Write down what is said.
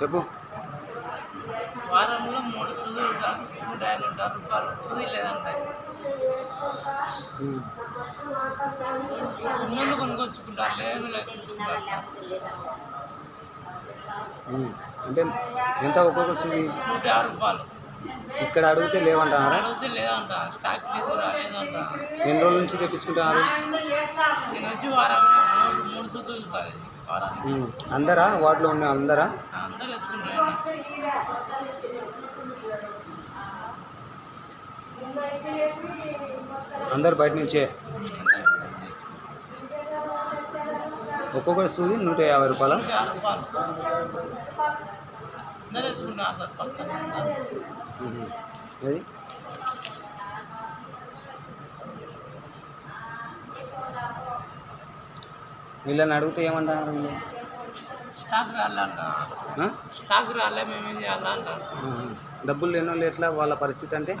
చెప్పు. వారంలో మూడు లేదంటే. ముందు కొనుక్కొచ్చుకుంటారు. లేదు. అంటే ఎంత ఒక్కొక్క సూది నూట యాభై రూపాయలు. ఇక్కడ అడిగితే అడిగితే లేదంట. స్టాక్ లేదు రాలేదంట. ఎన్ని రోజుల నుంచి తెప్పించుకుంటున్నారు నేను వచ్చి వారం అందరా? వార్డులో ఉన్న అందరా? అందరూ బయట నుంచే. ఒక్కొక్క సూది నూట యాభై రూపాయల? అది వీళ్ళని అడిగితే ఏమంటారు వీళ్ళు? స్టాక్ రాలంట ఆ? స్టాక్ రాలే మేమేం చేయాలంటారు ఆహా. డబ్బులు లేని వాళ్ళు ఎట్లా వాళ్ళ పరిస్థితి అంటే?